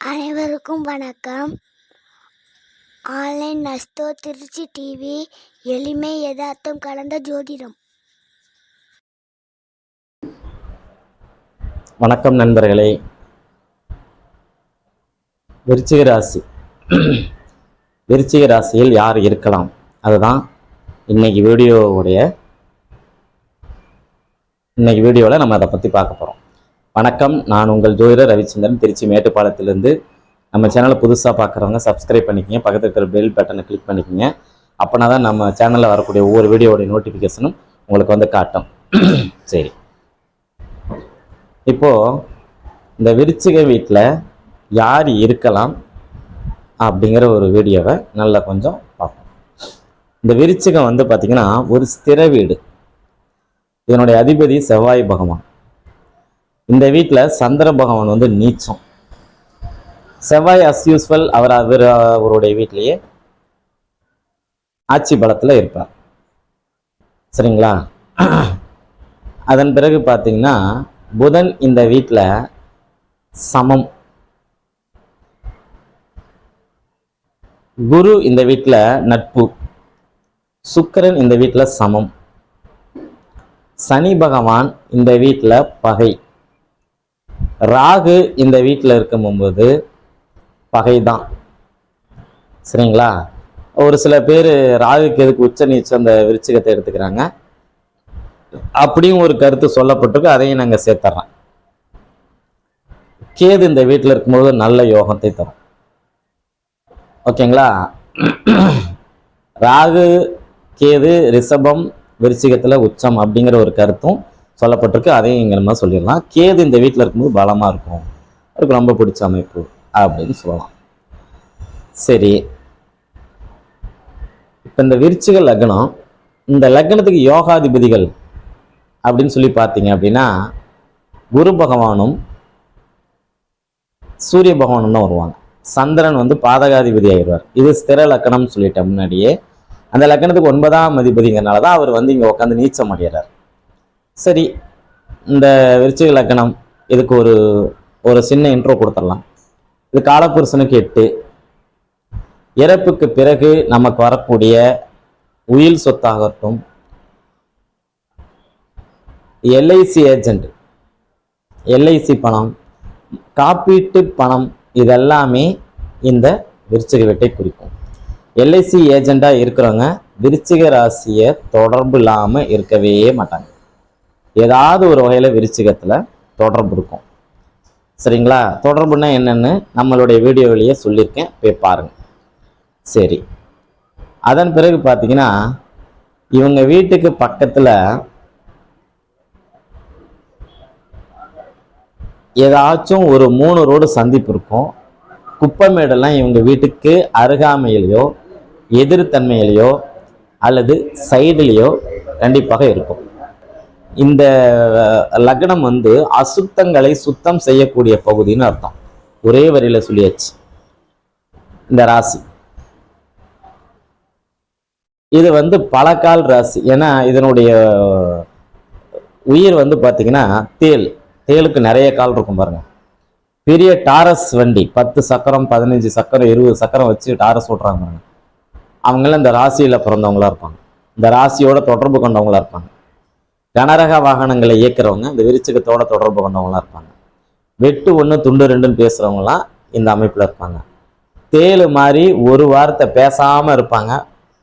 அனைவருக்கும் வணக்கம். Online நஸ்தோ Trichy TV எளிமை யதார்த்தம் கலந்த ஜோதிடம். வணக்கம் நண்பர்களே. விருச்சிக ராசி. விருச்சிக ராசியில் யார் இருக்கலாம்? அதுதான் இன்னைக்கு வீடியோவுடைய இன்னைக்கு வீடியோவில் நம்ம அதை பற்றி பார்க்க போகிறோம் வணக்கம். நான் உங்கள் ஜோதிடர் ரவிச்சந்திரன் திருச்சி மேட்டுப்பாளையத்திலிருந்து. நம்ம சேனலை புதுசாக பார்க்குறவங்க சப்ஸ்கிரைப் பண்ணிக்கங்க. பக்கத்தில் இருக்கிற பெல் பட்டனை கிளிக் பண்ணிக்கோங்க. அப்போனா தான் நம்ம சேனலில் வரக்கூடிய ஒவ்வொரு வீடியோடைய நோட்டிஃபிகேஷனும் உங்களுக்கு வந்து காட்டும். சரி. இப்போது இந்த விருச்சிக வீட்டில் யார் இருக்கலாம் அப்படிங்கிற ஒரு வீடியோவை நல்லா கொஞ்சம் பார்ப்போம். இந்த விருச்சிகம் வந்து பார்த்திங்கன்னா ஒரு ஸ்திர வீடு. இதனுடைய அதிபதி செவ்வாய் பகவான். இந்த வீட்டில் சந்திர பகவான் வந்து நீச்சம். செவ்வாய் அஸ் யூஸ்வல் அவர் அவர் அவருடைய வீட்டிலேயே ஆட்சி பலத்தில் இருப்பார். சரிங்களா? அதன் பிறகு பார்த்தீங்கன்னா புதன் இந்த வீட்டில் சமம். குரு இந்த வீட்டில் நட்பு. சுக்கரன் இந்த வீட்டில் சமம். சனி பகவான் இந்த வீட்டில் பகை. ராகு இந்த வீட்டில் இருக்கும்போது பகை தான் சரிங்களா? ஒரு சில பேர் ராகுக்கு எதுக்கு உச்ச நீச்சம் அந்த விருச்சிகத்தை எடுத்துக்கிறாங்க. அப்படியும் ஒரு கருத்து சொல்லப்பட்டிருக்கு அதையும் நாங்கள் சேர்த்துறோம் கேது இந்த வீட்டில் இருக்கும்போது நல்ல யோகத்தை தரும். ஓகேங்களா? ராகு கேது ரிஷபம் விருச்சிகத்தில் உச்சம் அப்படிங்கிற ஒரு கருத்தும் சொல்லப்பட்டிருக்கு. அதையும் இங்கே நம்ம சொல்லிடலாம். கேது இந்த வீட்டில் இருக்கும்போது பலமாக இருக்கும். அவருக்கு ரொம்ப பிடிச்ச அமைப்பு அப்படின்னு சொல்லலாம். சரி. இப்போ இந்த விருச்சிக லக்னம் இந்த லக்னத்துக்கு யோகாதிபதிகள் அப்படின்னு சொல்லி பார்த்தீங்க அப்படின்னா குரு பகவானும் சூரிய பகவானும் தான் வருவாங்க. சந்திரன் வந்து பாதகாதிபதி ஆயிடுவார். இது ஸ்திர லக்கணம்னு சொல்லிட்டேன் முன்னாடியே அந்த லக்கணத்துக்கு ஒன்பதாம் அதிபதிங்கிறனால தான் அவர் வந்து இங்கே உட்காந்து நீச்சம் அடைகிறார் சரி இந்த விருச்சிக லக்கணம் இதுக்கு ஒரு ஒரு சின்ன இன்ட்ரோ கொடுத்துடலாம். இது காலப்புருஷனுக்கு எட்டு. இறப்புக்கு பிறகு நமக்கு வரக்கூடிய உயில் சொத்தாகட்டும் எல்ஐசி ஏஜென்ட் எல்ஐசி பணம் காப்பீட்டு பணம் இதெல்லாமே இந்த விருச்சிக வெட்டை குறிக்கும். எல்ஐசி ஏஜெண்டாக இருக்கிறவங்க விருச்சிக ராசியை தொடர்பு இல்லாமல் இருக்கவே மாட்டாங்க. ஏதாவது ஒரு வகையில் விருச்சிகத்தில் தொடர்பு இருக்கும். சரிங்களா? தொடர்புனா என்னன்னு நம்மளுடைய வீடியோவிலேயே சொல்லியிருக்கேன். போய் பாருங்கள் சரி. அதன் பிறகு பார்த்தீங்கன்னா இவங்க வீட்டுக்கு பக்கத்தில் ஏதாச்சும் ஒரு மூணு ரோடு சந்திப்பு இருக்கும். குப்பமேடெல்லாம் இவங்க வீட்டுக்கு அருகாமையிலையோ எதிர்த்தன்மையிலையோ அல்லது சைடுலேயோ கண்டிப்பாக இருக்கும். இந்த லக்னம் வந்து அசுத்தங்களை சுத்தம் செய்யக்கூடிய பகுதின்னு அர்த்தம். ஒரே வரியில சொல்லியாச்சு. இந்த ராசி. இது வந்து பழக்கால் ராசி. ஏன்னா இதனுடைய உயிர் வந்து பார்த்தீங்கன்னா தேல். தேலுக்கு நிறைய கால் இருக்கும் பாருங்க. பெரிய டாரஸ் வண்டி. பத்து சக்கரம் பதினஞ்சு சக்கரம் இருபது சக்கரம் வச்சு டாரஸ் ஓட்டுறாங்க பாருங்க. அவங்களாம் இந்த ராசியில் பிறந்தவங்களா இருப்பாங்க. இந்த ராசியோட தொடர்பு கொண்டவங்களா இருப்பாங்க. கனரக வாகனங்களை இயக்குறவங்க இந்த விருச்சிகத்தோட தொடர்பு கொண்டவங்களாம் இருப்பாங்க. வெட்டு ஒன்று துண்டு ரெண்டுன்னு பேசுகிறவங்களாம் இந்த அமைப்பில் இருப்பாங்க. தேலு மாதிரி ஒரு வார்த்தை பேசாமல் இருப்பாங்க.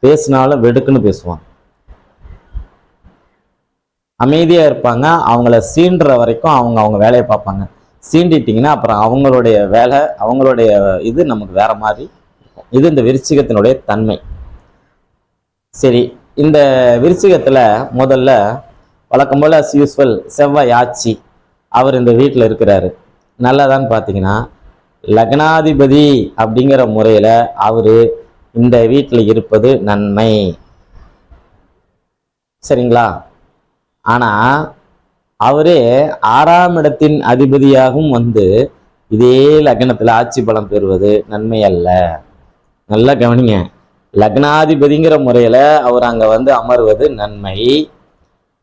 பேசினாலும் வெடுக்குன்னு பேசுவாங்க. அமைதியாக இருப்பாங்க. அவங்கள சீண்டுற வரைக்கும் அவங்க அவங்க வேலையை பார்ப்பாங்க. சீண்டிட்டிங்கன்னா அப்புறம் அவங்களுடைய வேலை அவங்களுடைய இது நமக்கு வேற மாதிரி இது இந்த விருச்சிகத்தினுடைய தன்மை. சரி இந்த விருச்சிகத்தில் முதல்ல வழக்கம் போல் அஸ் யூஸ்வல் செவ்வாய் ஆட்சி அவர் இந்த வீட்டில் இருக்கிறாரு. நல்லதான்னு பார்த்தீங்கன்னா லக்னாதிபதி அப்படிங்கிற முறையில் அவர் இந்த வீட்டில் இருப்பது நன்மை. சரிங்களா? ஆனால் அவரே ஆறாம் இடத்தின் அதிபதியாகவும் வந்து இதே லக்னத்தில் ஆட்சி பலம் பெறுவது நன்மை அல்ல. நல்லா கவனிங்க. லக்னாதிபதிங்கிற முறையில் அவர் அங்கே வந்து அமர்வது நன்மை.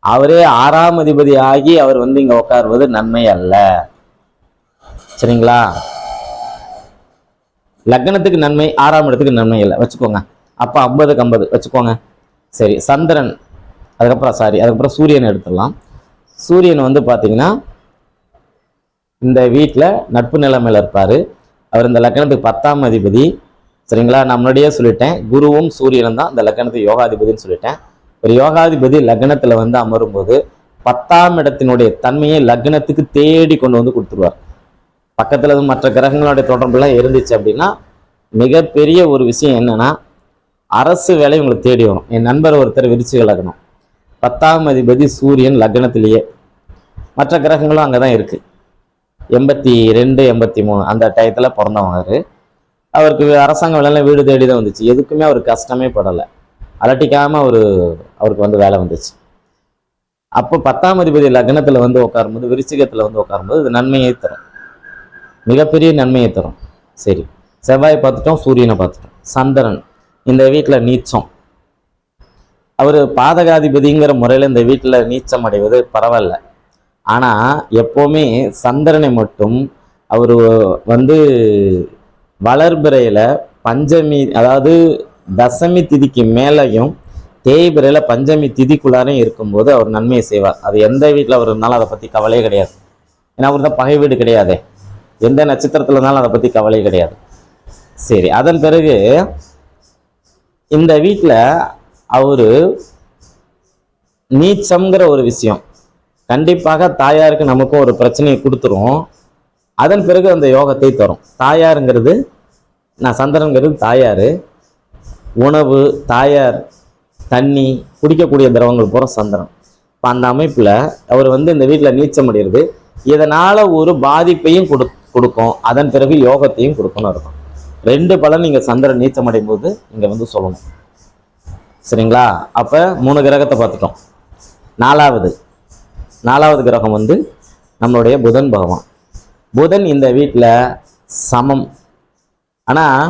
அவரே ஆறாம் அதிபதி ஆகி அவர் வந்து இங்கே உட்காருவது நன்மை அல்ல. சரிங்களா? லக்னத்துக்கு நன்மை ஆறாம் இடத்துக்கு நன்மை இல்லை. வச்சுக்கோங்க. அப்போ ஐம்பதுக்கு ஐம்பது. வச்சுக்கோங்க. சரி சந்திரன் அதுக்கப்புறம் சாரி அதுக்கப்புறம் சூரியன் எடுத்துடலாம். சூரியன் வந்து பார்த்தீங்கன்னா இந்த வீட்டில் நட்பு நிலைமையில் இருப்பார். அவர் இந்த லக்கணத்துக்கு பத்தாம் அதிபதி. சரிங்களா? நான் முன்னாடியே சொல்லிட்டேன். குருவும் சூரியனும் தான் இந்த லக்கணத்துக்கு யோகாதிபதின்னு சொல்லிட்டேன். ஒரு யோகாதிபதி லக்னத்தில் வந்து அமரும்போது பத்தாம் இடத்தினுடைய தன்மையை லக்னத்துக்கு தேடி கொண்டு வந்து கொடுத்துருவார். பக்கத்தில் மற்ற கிரகங்களுடைய தொடர்புலாம் இருந்துச்சு அப்படின்னா மிகப்பெரிய ஒரு விஷயம் என்னன்னா அரசு வேலை உங்களுக்கு தேடி வரும். என் நண்பர் ஒருத்தர் விருச்சிக லக்னம். பத்தாம் அதிபதி சூரியன் லக்னத்திலேயே. மற்ற கிரகங்களும் அங்கே தான் இருக்குது எண்பத்தி ரெண்டு எண்பத்தி மூணு அந்த டயத்தில் பிறந்தவங்க அவருக்கு அரசாங்க வேலைலாம் வீடு தேடி தான் வந்துச்சு. எதுக்குமே அவர் கஷ்டமே படலை. அலட்டிக்காமல் அவர் அவருக்கு வந்து வேலை வந்துச்சு அப்போ பத்தாம் அதிபதி லக்னத்தில் வந்து உட்காரும்போது விருச்சிகத்தில் வந்து உட்காரும்போது இது நன்மையை தரும். மிகப்பெரிய நன்மையை தரும். சரி. செவ்வாய் பார்த்துட்டோம் சூரியனை பார்த்துட்டோம். சந்திரன் இந்த வீட்டில் நீச்சம். அவர் பாதகாதிபதிங்கிற முறையில் இந்த வீட்டில் நீச்சம் அடைவது பரவாயில்ல. ஆனால் எப்போவுமே சந்திரனை மட்டும் அவர் வந்து வளர்பிறையில் பஞ்சமி அதாவது தசமி திதிக்கு மேலேயும் தேய்பிறையில் பஞ்சமி திதிக்குள்ளாரையும் இருக்கும்போது அவர் நன்மையை செய்வார். அது எந்த வீட்டில் அவர் இருந்தாலும் அதை பற்றி கவலையே கிடையாது. ஏன்னா அவர் தான் பகை வீடு கிடையாதே. எந்த நட்சத்திரத்தில் இருந்தாலும் அதை பற்றி கவலையே கிடையாது. சரி அதன் பிறகு இந்த வீட்டில் அவர் நீச்சம்ங்கிற ஒரு விஷயம். கண்டிப்பாக தாயாருக்கு நமக்கும் ஒரு பிரச்சனையை கொடுத்துரும். அதன் பிறகு அந்த யோகத்தை தரும். தாயாருங்கிறது நான் சந்திரனுங்கிறது தாயார். உணவு தாயார் தண்ணி குடிக்கக்கூடிய திரவங்கள் பூரா சந்திரன் இப்போ அந்த அமைப்பில் அவர் வந்து இந்த வீட்டில் நீச்சம் அடைகிறது இதனால் ஒரு பாதிப்பையும் கொடு கொடுக்கும். அதன் பிறகு யோகத்தையும் கொடுக்கணும் இருக்கும் ரெண்டு பலன் நீங்கள் சந்திரன் நீச்சம் அடையும் போது இங்கே வந்து சொல்லணும். சரிங்களா? அப்போ மூணு கிரகத்தை பார்த்துட்டோம். நாலாவது. நாலாவது கிரகம் வந்து நம்மளுடைய புதன் பகவான். புதன் இந்த வீட்டில் சமம். ஆனால்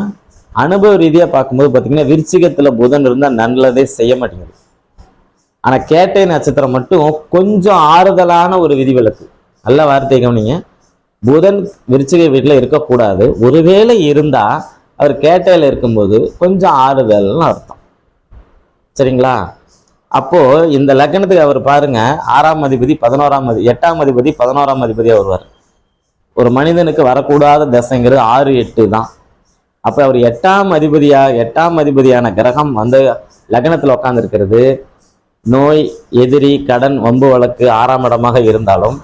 அனுபவ ரீதியாக பார்க்கும்போது பார்த்தீங்கன்னா விருச்சிகத்தில் புதன் இருந்தால் நல்லதே செய்ய மாட்டேங்குது. ஆனால் கேட்டை நட்சத்திரம் மட்டும் கொஞ்சம் ஆறுதலான ஒரு விதிவிலக்கு. நல்ல வார்த்தை கவனிங்க. புதன் விருச்சிக வீட்டில் இருக்கக்கூடாது. ஒருவேளை இருந்தால் அவர் கேட்டையில் இருக்கும்போது கொஞ்சம் ஆறுதல்னு அர்த்தம். சரிங்களா? அப்போது இந்த லக்னத்துக்கு அவர் பாருங்க. ஆறாம் அதிபதி பதினோராம் அதி எட்டாம் அதிபதி பதினோராம் அதிபதியாக வருவார். ஒரு மனிதனுக்கு வரக்கூடாத தசைங்கிறது ஆறு எட்டு தான். அப்போ அவர் எட்டாம் அதிபதியா எட்டாம் அதிபதியான கிரகம் வந்து லக்னத்தில் உட்காந்துருக்கிறது நோய் எதிரி கடன் வம்பு வழக்கு ஆறாம் இடமாக இருந்தாலும்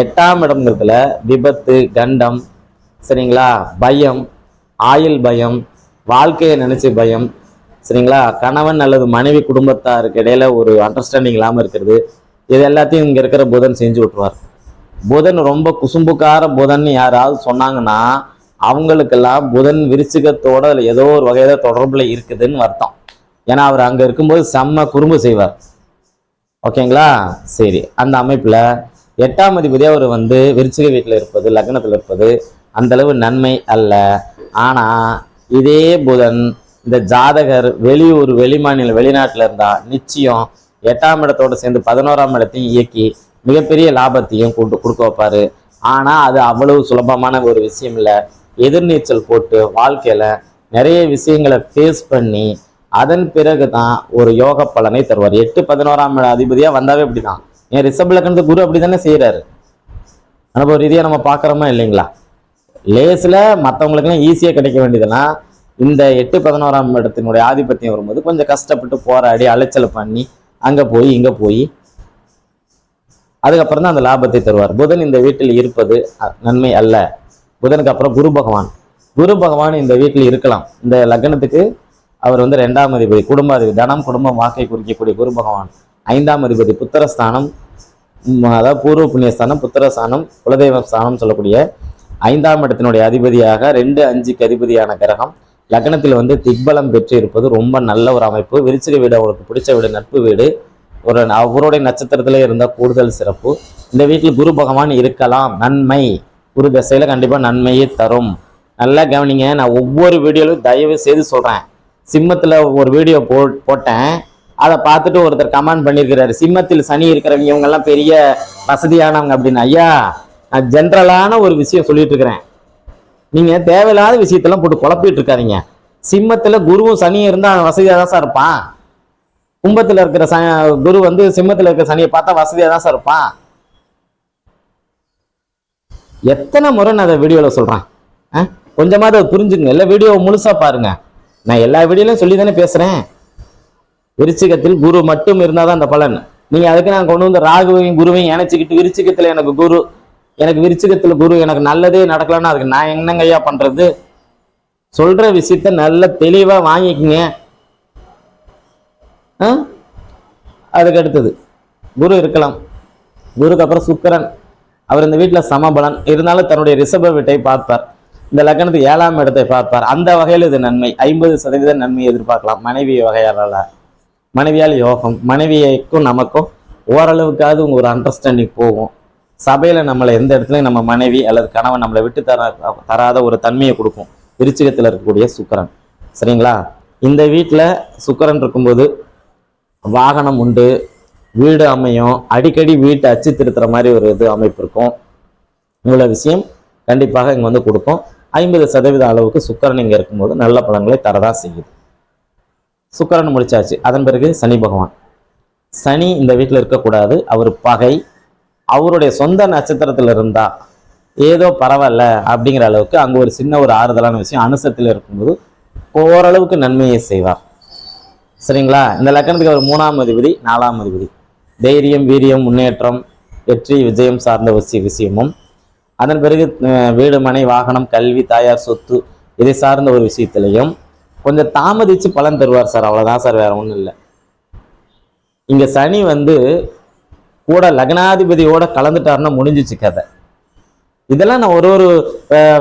எட்டாம் இடம்ங்கிறதுல விபத்து கண்டம் சரிங்களா பயம் ஆயுள் பயம் வாழ்க்கையை நினச்சி பயம் சரிங்களா கணவன் அல்லது மனைவி குடும்பத்தாருக்கு இடையில ஒரு அண்டர்ஸ்டாண்டிங் இல்லாமல் இருக்கிறது. இது எல்லாத்தையும் இங்கே இருக்கிற புதன் செஞ்சு விட்டுருவார். புதன் ரொம்ப குசும்புக்கார புதன் யாராவது சொன்னாங்கன்னா அவங்களுக்கெல்லாம் புதன் விருச்சிகத்தோட அதில் ஏதோ ஒரு வகையில தொடர்பில் இருக்குதுன்னு அர்த்தம். ஏன்னா அவர் அங்கே இருக்கும்போது செம்ம குறும்பு செய்வார். ஓகேங்களா? சரி அந்த அமைப்பில் எட்டாம் அதிபதி அவர் வந்து விருச்சிக வீட்டில் இருப்பது லக்னத்தில் இருப்பது அந்த அளவு நன்மை அல்ல. ஆனால் இதே புதன் இந்த ஜாதகர் வெளியூர் வெளிமாநில வெளிநாட்டில் இருந்தால் நிச்சயம் எட்டாம் இடத்தோடு சேர்ந்து பதினோராம் இடத்தையும் இயக்கி மிகப்பெரிய லாபத்தையும் கொண்டு கொடுக்க வைப்பார். ஆனால் அது அவ்வளவு சுலபமான ஒரு விஷயம் இல்லை. எதிர்நீச்சல் போட்டு வாழ்க்கையில நிறைய விஷயங்களை ஃபேஸ் பண்ணி அதன் பிறகு தான் ஒரு யோக பலனை தருவார். எட்டு பதினோராம் அதிபதியாக அதிபதியா வந்தாவே அப்படிதான் ஏன் ரிஷப் லக்னத்து குரு அப்படிதானே செய்யறாரு அனுபவ ரீதியா நம்ம பார்க்குறோமா இல்லைங்களா? லேஸில் மற்றவங்களுக்குலாம் ஈஸியாக கிடைக்க வேண்டியதுன்னா இந்த எட்டு பதினோராம் இடத்தினுடைய ஆதிபத்தியம் வரும்போது கொஞ்சம் கஷ்டப்பட்டு போராடி அலைச்சல் பண்ணி அங்கே போய் இங்கே போய் அதுக்கப்புறம் தான் அந்த லாபத்தை தருவார். புதன் இந்த வீட்டில் இருப்பது அ- நன்மை அல்ல. புதனுக்கு அப்புறம் குரு பகவான். குரு பகவான் இந்த வீட்டில் இருக்கலாம். இந்த லக்னத்துக்கு அவர் வந்து ரெண்டாம் அதிபதி குடும்ப அதிபதி தனம் குடும்பம் வாக்கை குறிக்கக்கூடிய குரு பகவான். ஐந்தாம் அதிபதி புத்திரஸ்தானம் அதாவது பூர்வ புண்ணியஸ்தானம் புத்திரஸ்தானம் குலதெய்வ ஸ்தானம் சொல்லக்கூடிய ஐந்தாம் இடத்தினுடைய அதிபதியாக ரெண்டு அஞ்சுக்கு அதிபதியான கிரகம் லக்னத்தில் வந்து திக்பலம் பெற்று இருப்பது ரொம்ப நல்ல ஒரு அமைப்பு. விருச்சிக வீடு அவருக்கு பிடிச்ச வீடு நட்பு வீடு. ஒரு அவருடைய நட்சத்திரத்திலே இருந்தால் கூடுதல் சிறப்பு. இந்த வீட்டில் குரு பகவான் இருக்கலாம். நன்மை. குரு தசையில் கண்டிப்பாக நன்மையே தரும். நல்லா கவனிங்க நான் ஒவ்வொரு வீடியோவிலும் தயவு செய்து சொல்கிறேன் சிம்மத்தில் ஒரு வீடியோ போ போட்டேன். அதை பார்த்துட்டு ஒருத்தர் கமெண்ட் பண்ணியிருக்கிறாரு. சிம்மத்தில் சனி இருக்கிறவங்க இவங்கெல்லாம் பெரிய வசதியானவங்க அப்படின்னு. ஐயா நான் ஜென்ரலான ஒரு விஷயம் சொல்லிட்டு இருக்கிறேன் நீங்கள் தேவையில்லாத விஷயத்தெல்லாம் போட்டு குழப்பிட்டு இருக்காதிங்க சிம்மத்தில் குருவும் சனியும் இருந்தால் அவன் வசதியாக தான் சார் இருப்பான். கும்பத்தில் இருக்கிற ச குரு வந்து சிம்மத்தில் இருக்கிற சனியை பார்த்தா வசதியாக தான் சார் இருப்பான். எத்தனை முறை நான் அதை வீடியோவில் சொல்கிறேன் ஆ? கொஞ்சமாவது அதை புரிஞ்சுக்கங்க. இல்லை வீடியோவை முழுசாக பாருங்கள் நான் எல்லா வீடியோலையும் சொல்லி தானே பேசுகிறேன் விருச்சிகத்தில் குரு மட்டும் இருந்தால் தான் அந்த பலன். நீங்கள் அதுக்கு நான் கொண்டு வந்து ராகுவையும் குருவையும் இணைச்சிக்கிட்டு விருச்சிகத்தில் எனக்கு குரு எனக்கு விருச்சிகத்தில் குரு எனக்கு நல்லதே நடக்கலன்னா அதுக்கு நான் என்னங்க ஐயா பண்ணுறது சொல்கிற விஷயத்த நல்ல தெளிவாக வாங்கிக்கங்க. ஆ? அதுக்கு அடுத்தது குரு இருக்கலாம். குருக்கு அப்புறம் சுக்கரன். அவர் இந்த வீட்டில் சமபலன். இருந்தாலும் தன்னுடைய ரிஷப வீட்டை பார்ப்பார். இந்த லக்னத்துக்கு ஏழாம் இடத்தை பார்ப்பார். அந்த வகையில் இது நன்மை. ஐம்பது சதவீத நன்மை எதிர்பார்க்கலாம். மனைவி வகையால மனைவியால் யோகம். மனைவியைக்கும் நமக்கும் ஓரளவுக்காவது ஒரு அண்டர்ஸ்டாண்டிங் போகும். சபையில் நம்மளை எந்த இடத்துலையும் நம்ம மனைவி அல்லது கணவன் நம்மளை விட்டு தர தராத ஒரு தன்மையை கொடுக்கும். விருச்சிகத்தில் இருக்கக்கூடிய சுக்கரன். சரிங்களா? இந்த வீட்டில் சுக்கரன் இருக்கும்போது வாகனம் உண்டு. வீடு அமையும். அடிக்கடி வீட்டை அச்சு திருத்துற மாதிரி ஒரு இது அமைப்பு இருக்கும். இவ்வளோ விஷயம் கண்டிப்பாக இங்கே வந்து கொடுக்கும் ஐம்பது சதவீத அளவுக்கு சுக்கரன் இங்கே இருக்கும்போது நல்ல பலன்களை தரதான் செய்யுது. சுக்கரன் முடிச்சாச்சு. அதன் பிறகு சனி பகவான். சனி இந்த வீட்டில் இருக்கக்கூடாது. அவர் பகை. அவருடைய சொந்த நட்சத்திரத்தில் இருந்தா ஏதோ பரவாயில்ல அப்படிங்கிற அளவுக்கு அங்கே ஒரு சின்ன ஒரு ஆறுதலான விஷயம். அனுசத்தில் இருக்கும்போது ஓரளவுக்கு நன்மையை செய்வார். சரிங்களா? இந்த லக்கணத்துக்கு அவர் மூணாம் அதிபதி நாலாம் அதிபதி. தைரியம் வீரியம் முன்னேற்றம் வெற்றி விஜயம் சார்ந்த விஷய விஷயமும். அதன் பிறகு வீடு மனை வாகனம் கல்வி தாயார் சொத்து இதை சார்ந்த ஒரு விஷயத்திலையும் கொஞ்சம் தாமதித்து பலன் தருவார் சார். அவ்வளோதான் சார் வேற ஒன்றும் இல்லை. இங்கே சனி வந்து கூட லக்னாதிபதியோட கலந்துட்டாருன்னா முடிஞ்சிச்சு கதை. இதெல்லாம் நான் ஒரு ஒரு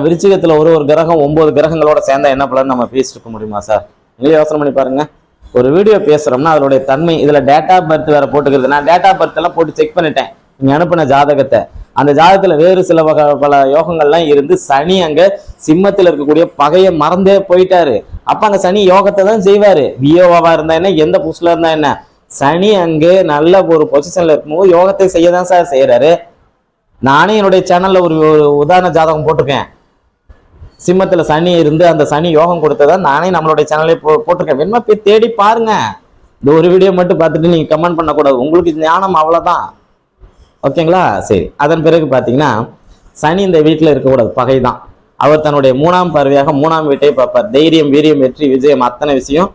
விருச்சிகத்தில் ஒரு ஒரு கிரகம் ஒம்பது கிரகங்களோட சேர்ந்தா என்ன பலன் நம்ம பேசிட்டு இருக்க முடியுமா சார்? நீங்களே யோசனை பண்ணி பாருங்கள் ஒரு வீடியோ பேசுறோம்னா அதனுடைய தன்மை இதுல டேட்டா பர்த் வேற போட்டுக்கிறது. நான் டேட்டா பர்த் எல்லாம் போட்டு செக் பண்ணிட்டேன். நீங்க அனுப்பின ஜாதகத்தை. அந்த ஜாதகத்துல வேறு சில வகை பல யோகங்கள்லாம் இருந்து சனி அங்க சிம்மத்தில் இருக்கக்கூடிய பகையை மறந்தே போயிட்டாரு. அப்ப அங்க சனி யோகத்தை தான் செய்வாரு. வியோவாவா இருந்தா என்ன? எந்த புஷ்ல இருந்தா என்ன? சனி அங்கே நல்ல ஒரு பொசிஷன்ல இருக்கும்போது யோகத்தை செய்ய தான் சார் செய்யறாரு நானே என்னுடைய சேனல்ல ஒரு ஒரு உதாரண ஜாதகம் போட்டிருக்கேன். சிம்மத்தில் சனி இருந்து அந்த சனி யோகம் கொடுத்ததா நானே நம்மளுடைய சேனலே போ போட்டிருக்கேன். வேணுமா போய் தேடி பாருங்க. இந்த ஒரு வீடியோ மட்டும் பார்த்துட்டு நீங்கள் கமெண்ட் பண்ணக்கூடாது. உங்களுக்கு ஞானம் அவ்வளோதான் ஓகேங்களா சரி. அதன் பிறகு பார்த்தீங்கன்னா சனி இந்த வீட்டில் இருக்கக்கூடாது. பகை தான் அவர் தன்னுடைய மூணாம் பார்வையாக மூணாம் வீட்டை பார்ப்பார். தைரியம் வீரியம் வெற்றி விஜயம் அத்தனை விஷயம்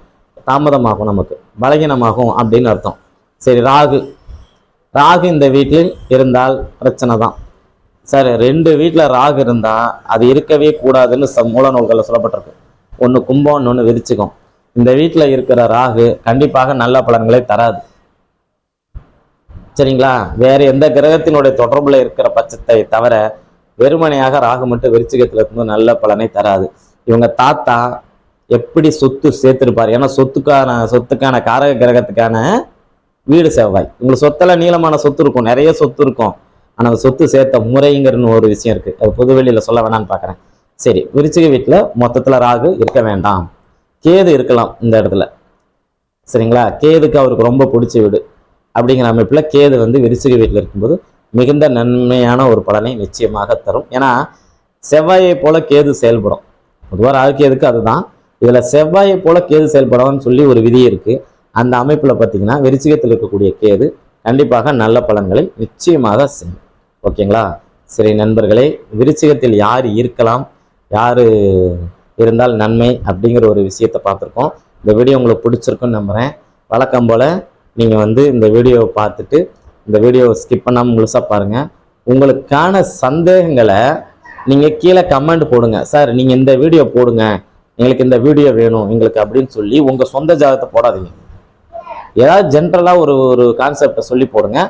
தாமதமாகும் நமக்கு. பலகீனமாகும் அப்படின்னு அர்த்தம். சரி ராகு. ராகு இந்த வீட்டில் இருந்தால் பிரச்சனை தான் சார் ரெண்டு வீட்டில் ராகு இருந்தால் அது இருக்கவே கூடாதுன்னு ச மூல நூல்களில் சொல்லப்பட்டிருக்கு. ஒன்று கும்பம் இன்னொன்று விரிச்சுக்கும் இந்த வீட்டில் இருக்கிற ராகு கண்டிப்பாக நல்ல பலன்களை தராது. சரிங்களா? வேறு எந்த கிரகத்தினுடைய தொடர்பில் இருக்கிற பட்சத்தை தவிர வெறுமனையாக ராகு மட்டும் விருச்சிகத்துல இருக்கும்போது நல்ல பலனை தராது. இவங்க தாத்தா எப்படி சொத்து சேர்த்துருப்பார்? ஏன்னா சொத்துக்கான சொத்துக்கான காரக கிரகத்துக்கான வீடு செவ்வாய். உங்களுக்கு சொத்தில் நீளமான சொத்து இருக்கும். நிறைய சொத்து இருக்கும். ஆனால் சொத்து சேர்த்த முறைங்கிறன்னு ஒரு விஷயம் இருக்குது அது புதுவெளியில் சொல்ல வேணான்னு பார்க்குறேன் சரி விருச்சிக வீட்டில் மொத்தத்தில் ராகு இருக்க வேண்டாம். கேது இருக்கலாம் இந்த இடத்துல. சரிங்களா? கேதுக்கு அவருக்கு ரொம்ப பிடிச்ச வீடு. அப்படிங்கிற அமைப்பில் கேது வந்து விருச்சிக வீட்டில் இருக்கும்போது மிகுந்த நன்மையான ஒரு பலனை நிச்சயமாக தரும். ஏன்னா செவ்வாயை போல கேது செயல்படும். பொதுவாக ராகு கேதுக்கு அதுதான். இதில் செவ்வாயை போல கேது செயல்படும்னு சொல்லி ஒரு விதி இருக்குது அந்த அமைப்பில் பார்த்தீங்கன்னா விருச்சிகத்தில் இருக்கக்கூடிய கேது கண்டிப்பாக நல்ல பலன்களை நிச்சயமாக செய்யும் ஓகேங்களா? சரி நண்பர்களே விருச்சிகத்தில் யார் இருக்கலாம்? யார் இருந்தால் நன்மை அப்படிங்கிற ஒரு விஷயத்தை பார்த்துருக்கோம். இந்த வீடியோ உங்களுக்கு பிடிச்சிருக்குன்னு நம்புகிறேன் வழக்கம் போல் நீங்கள் வந்து இந்த வீடியோவை பார்த்துட்டு இந்த வீடியோவை ஸ்கிப் பண்ணாமல் முழுசாக பாருங்கள் உங்களுக்கான சந்தேகங்களை நீங்கள் கீழே கமெண்ட் போடுங்க. சார் நீங்கள் இந்த வீடியோ போடுங்க. எங்களுக்கு இந்த வீடியோ வேணும் எங்களுக்கு அப்படின்னு சொல்லி உங்கள் சொந்த ஜாதகத்தை போடாதீங்க. ஏதாவது ஜென்ரலாக ஒரு ஒரு கான்செப்டை சொல்லி போடுங்க.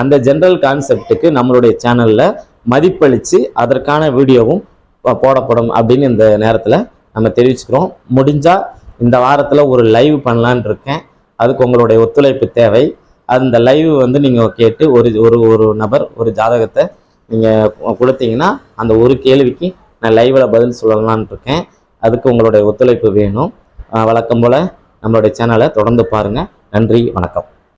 அந்த ஜென்ரல் கான்செப்டுக்கு நம்மளுடைய சேனலில் மதிப்பளித்து அதற்கான வீடியோவும் போடப்படும் அப்படின்னு இந்த நேரத்தில் நம்ம தெரிவிச்சுக்கிறோம். முடிஞ்சால் இந்த வாரத்தில் ஒரு லைவ் பண்ணலான்னு இருக்கேன். அதுக்கு உங்களுடைய ஒத்துழைப்பு தேவை. அந்த லைவ் வந்து நீங்கள் கேட்டு ஒரு ஒரு ஒரு நபர் ஒரு ஜாதகத்தை நீங்கள் கொடுத்தீங்கன்னா அந்த ஒரு கேள்விக்கு நான் லைவில் பதில் சொல்லலான் இருக்கேன். அதுக்கு உங்களுடைய ஒத்துழைப்பு வேணும். வழக்கம் போல் நம்மளுடைய சேனலை தொடர்ந்து பாருங்கள் நன்றி வணக்கம்.